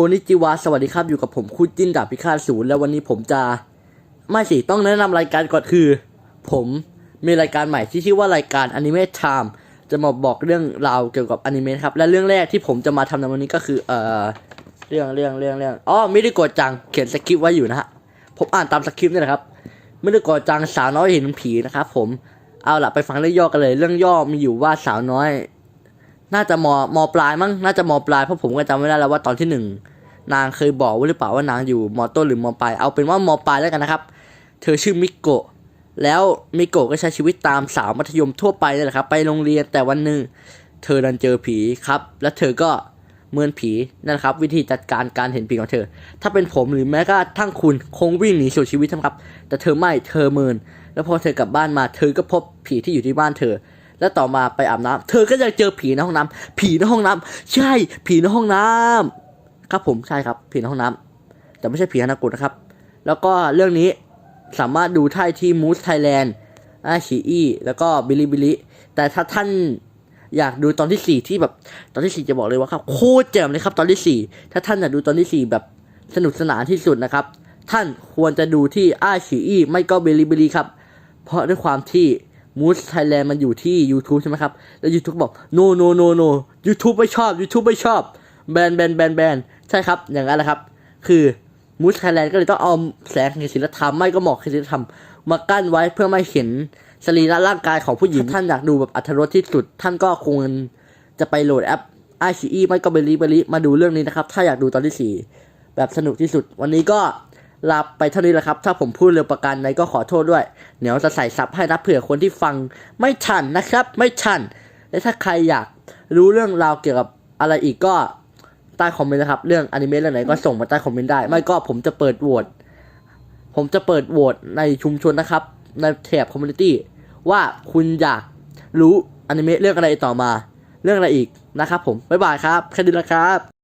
โอนิจิวะสวัสดีครับอยู่กับผมคุณจิ้นดาบพิฆาตศูนย์แล้ววันนี้ผมจะไม่สิต้องแนะนำรายการก่อนคือ ผมมีรายการใหม่ที่ชื่อว่ารายการ Anime Time จะมาบอกเรื่องราวเกี่ยวกับอนิเมะครับและเรื่องแรกที่ผมจะมาทำในวันนี้ก็คือเอ่อเรื่องเรื่องเรื่องเรื่องอ๋อมิริโกจังเขียนสคริปต์ไว้อยู่นะฮะผมอ่านตามสคริปต์นี่แหละครับมิริโกจังสาวน้อยเห็นผีนะครับผมเอาล่ะไปฟังเรื่องย่อกันเลย เรื่องย่อมีอยู่ว่าสาวน้อย น่าจะมอมปลายมั้งน่าจะมอปลายเพราะผมก็จำไม่ได้แล้วว่าตอนที่หนึ่ง นางเคยบอกไว้หรือเปล่าว่านางอยู่มต้นหรือมปลายเอาเป็นว่ามปลายแล้วกันนะครับ เธอชื่อมิโกะแล้วมิโกะก็ใช้ชีวิตตามสาวมัธยมทั่วไปนี่แหละครับ ไปโรงเรียนแต่วันหนึ่งเธอดันเจอผีครับ และเธอก็เมือนผีนั่นแหละครับ วิธีจัดการการเห็นผีของเธอ ถ้าเป็นผมหรือแม้กระทั่งคุณคงวิ่งหนีสู่ชีวิตนะครับ แต่เธอไม่เธอเมิน แล้วพอเธอกลับบ้านมา เธอก็พบผีที่อยู่ที่บ้านเธอ แล้วต่อมาไปอาบน้ำเธอก็ยังเจอผีในห้องน้ำผีในห้องน้ำใช่ผีในห้องน้ำ ครับผมใช่ครับผีในห้องน้ำแต่ไม่ใช่ผีฮานากุนะครับ แล้วก็เรื่องนี้สามารถดูได้ที่มูสไทยแลนด์อาชีอีแล้วก็บิลิบิลิแต่ถ้าท่านอยากดูตอนที่สี่ที่แบบตอนที่สี่จะบอกเลยว่าครับโคตรแจ่มเลยครับตอนที่สี่ถ้าท่านอยากดูตอนที่สี่แบบสนุกสนานที่สุดนะครับ ท่านควรจะดูที่อาชีอีไม่ก็บิลิบิลิครับ เพราะด้วยความที่มูสไทยแลนด์มันอยู่ที่ YouTube ใช่ไหมครับ แล้ว YouTube บอก no no no no YouTube ไม่ชอบ YouTube ไม่ชอบ แบนแบนแบนแบน ใช่ครับ อย่างนั้นแหละครับ คือมูสไทยแลนด์ก็เลยต้องเอาแสงแห่งศิลธรรมไม่ก็หมอกแห่งศิลธรรม มากั้นไว้เพื่อไม่เห็นสรีระร่างกายของผู้หญิง ท่านอยากดูแบบอัธรสที่สุด ท่านก็ควรจะไปโหลดแอปไอชีไม่ก็เบลีเบลีมาดูเรื่องนี้นะครับ ถ้าอยากดูตอนที่สี่แบบสนุกที่สุด วันนี้ก็ลาไปเท่านี้แหละครับ ถ้าผมพูดเร็วประการใดก็ขอโทษด้วย เดี๋ยวจะใส่ซับให้นะเผื่อคนที่ฟังไม่ทันนะครับ ไม่ทัน และถ้าใครอยากรู้เรื่องราวเกี่ยวกับอะไรอีกก็ ใต้คอมเมนต์นะครับ เรื่องอนิเมะเรื่องไหนก็ส่งมาใต้คอมเมนต์ได้ ไม่ก็ผมจะเปิดโหวตผมจะเปิดโหวตในชุมชนนะครับ ในแถบคอมมูนิตี้ว่าคุณอยากรู้อนิเมะเรื่องอะไรต่อมา เรื่องอะไรอีกนะครับผม บ๊ายบายครับ แค่นี้ละครับ